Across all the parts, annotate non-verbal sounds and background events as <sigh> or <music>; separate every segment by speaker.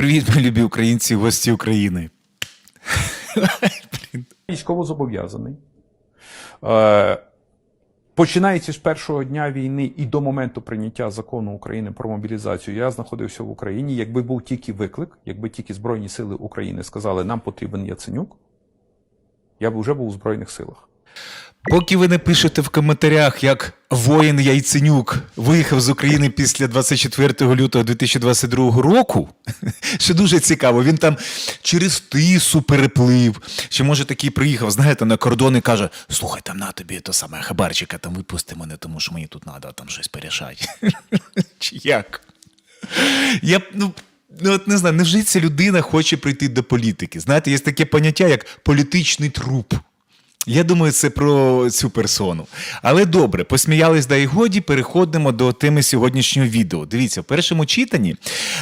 Speaker 1: Привіт, мої любі українці, гості України.
Speaker 2: військовозобов'язаний. Е, Починаючи з першого дня війни і до моменту прийняття закону України про мобілізацію, я знаходився в Україні. Якби був тільки виклик, якби тільки Збройні Сили України сказали, нам потрібен Яценюк, я б вже був у Збройних силах.
Speaker 1: Поки ви не пишете в коментарях, як воїн Яйценюк виїхав з України після 24 лютого 2022 року, <laughs> що дуже цікаво, він там через тису переплив. Чи може такий приїхав, знаєте, на кордон і каже: слухай, там на тобі то саме хабарчика, там випусти мене, тому що мені тут треба там щось порішати. <laughs> Чи як? Я ну, ну от не знаю, невже ця людина хоче прийти до політики? Знаєте, є таке поняття, як політичний труп. Я думаю, це про цю персону. Але добре, посміялись да й годі, переходимо до теми сьогоднішнього відео. Дивіться, в першому читанні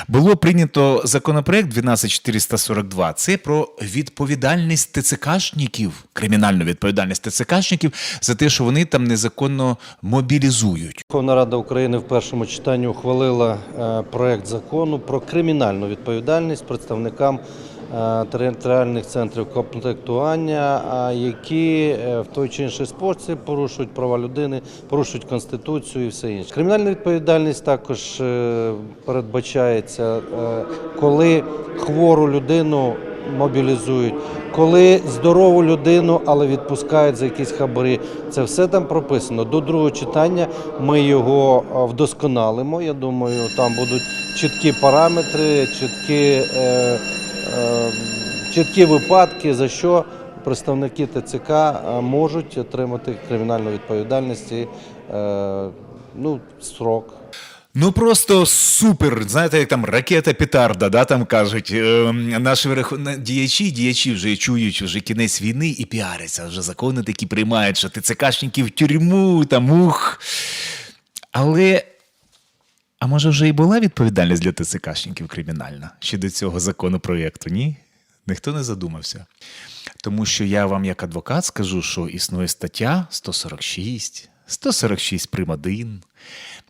Speaker 1: було прийнято законопроект 12442. Це про відповідальність ТЦКшників, кримінальну відповідальність ТЦКшників за те, що вони там незаконно мобілізують.
Speaker 3: Верховна Рада України в першому читанні ухвалила е, проект закону про кримінальну відповідальність представникам територіальних центрів комплектування, які е, в той чи інший спосіб порушують права людини, порушують конституцію і все інше. Кримінальна відповідальність також е, передбачається, е, коли хвору людину мобілізують, коли здорову людину, але відпускають за якісь хабарі. Це все там прописано. До другого читання ми його вдосконалимо. Я думаю, там будуть чіткі параметри, чіткі, е, е, чіткі випадки, за що представники ТЦК можуть отримати кримінальну відповідальність і е, ну, срок.
Speaker 1: Ну просто супер. Знаєте, як там ракета петарда, да, там кажуть. Е, наші діячі, діячі вже чують вже кінець війни і піаряться. Вже закони такі приймають, що ТЦКшників в тюрму, там ух. Але. А може вже і була відповідальність для ТЦКшників кримінальна ще до цього законопроєкту? Ні? Ніхто не задумався. Тому що я вам, як адвокат, скажу, що існує стаття 146, 146 прим. 1,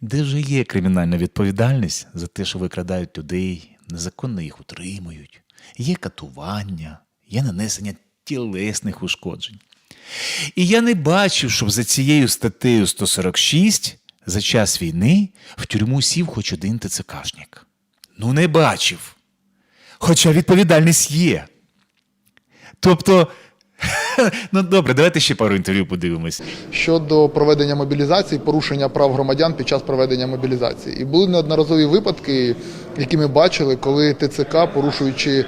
Speaker 1: де вже є кримінальна відповідальність за те, що викрадають людей, незаконно їх утримують, є катування, є нанесення тілесних ушкоджень. І я не бачив, щоб за цією статтею 146 за час війни в тюрму сів хоч один ТЦКшник. Ну, не бачив. Хоча відповідальність є. Тобто, <laughs> ну добре, давайте ще пару інтерв'ю подивимось.
Speaker 4: щодо проведення мобілізації, порушення прав громадян під час проведення мобілізації. І були неодноразові випадки, які ми бачили, коли ТЦК, порушуючи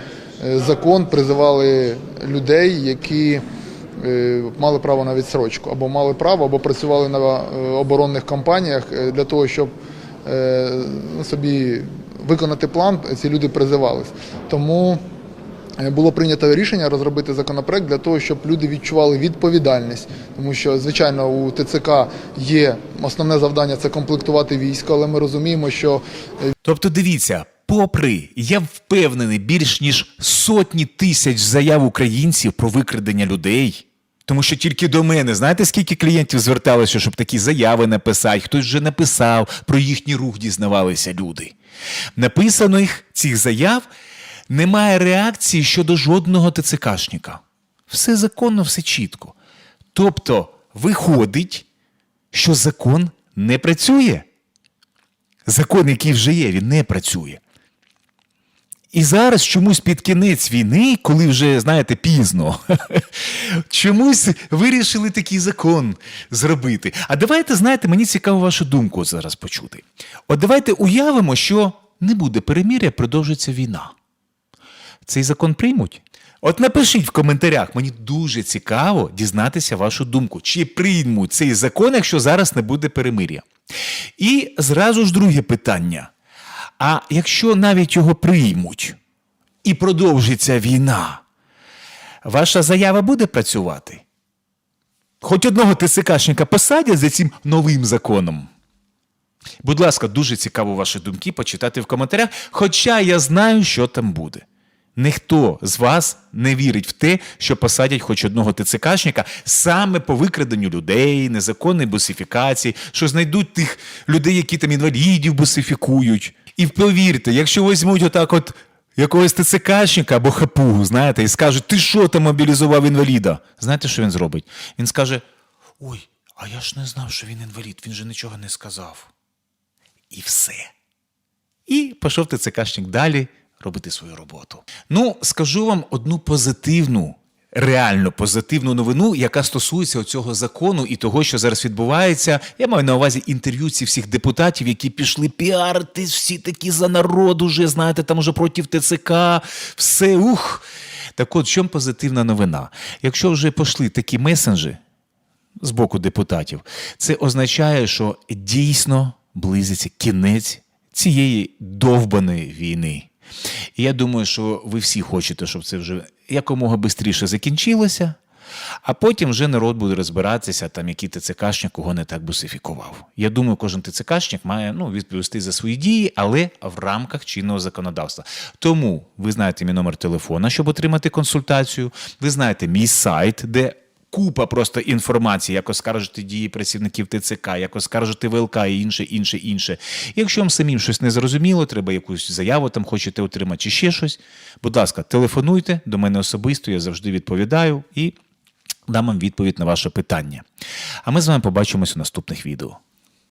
Speaker 4: е, закон, призивали людей, які мали право на відсрочку, або мали право, або працювали на е, оборонних компаніях е, для того, щоб е, собі виконати план, ці люди призивались. Тому Е, було прийнято рішення розробити законопроект для того, щоб люди відчували відповідальність, тому що звичайно у ТЦК є основне завдання це комплектувати військо, але ми розуміємо, що е,
Speaker 1: Тобто, дивіться, попри я впевнений більш ніж сотні тисяч заяв українців про викрадення людей. Тому що тільки до мене, знаєте, скільки клієнтів зверталося, щоб такі заяви написати, хтось вже написав, про їхній рух дізнавалися люди. Написаних цих заяв немає реакції щодо жодного ТЦКшника. Все законно, все чітко. Тобто, виходить, що закон не працює. Закон, який вже є, він не працює. І зараз чомусь під кінець війни, коли вже, знаєте, пізно, <laughs> чомусь вирішили такий закон зробити. А давайте, знаєте, мені цікаво вашу думку зараз почути. От давайте уявимо, що не буде переміря, продовжиться війна. Цей закон приймуть? От напишіть в коментарях, мені дуже цікаво дізнатися вашу думку, чи приймуть цей закон, якщо зараз не буде перемир'я. І зразу ж друге питання. А якщо навіть його приймуть і продовжиться війна, ваша заява буде працювати? Хоч одного ТСКшника посадять за цим новим законом. Будь ласка, дуже цікаво ваші думки почитати в коментарях, хоча я знаю, що там буде. Ніхто з вас не вірить в те, що посадять хоч одного ТЦКшника саме по викраденню людей, незаконної бусифікації, що знайдуть тих людей, які там інвалідів бусифікують. І повірте, якщо візьмуть отак от якогось ТЦКшника або хапугу, знаєте, і скажуть, ти що там мобілізував інваліда? Знаєте, що він зробить? Він скаже: Ой, а я ж не знав, що він інвалід, він же нічого не сказав. І все. І пішов ТЦКшник далі робити свою роботу. Ну, скажу вам одну позитивну, реально позитивну новину, яка стосується цього закону і того, що зараз відбувається. Я маю на увазі інтерв'ю ці всіх депутатів, які пішли піарити, всі такі за народ уже, знаєте, там уже проти ТЦК, все ух. Так от, чому позитивна новина? Якщо вже пішли такі месенджі, з боку депутатів, це означає, що дійсно близиться кінець цієї довбаної війни. І я думаю, що ви всі хочете, щоб це вже якомога швидше закінчилося, а потім вже народ буде розбиратися, там який ТЦКшник кого не так бусифікував. Я думаю, кожен ТЦКшник має ну, відповісти за свої дії, але в рамках чинного законодавства. Тому ви знаєте мій номер телефона, щоб отримати консультацію. Ви знаєте мій сайт, де купа просто інформації, як оскаржити дії працівників ТЦК, як оскаржити ВЛК і інше, інше, інше. Якщо вам самим щось не зрозуміло, треба якусь заяву там хочете отримати чи ще щось. Будь ласка, телефонуйте до мене особисто, я завжди відповідаю і дам вам відповідь на ваше питання. А ми з вами побачимось у наступних відео.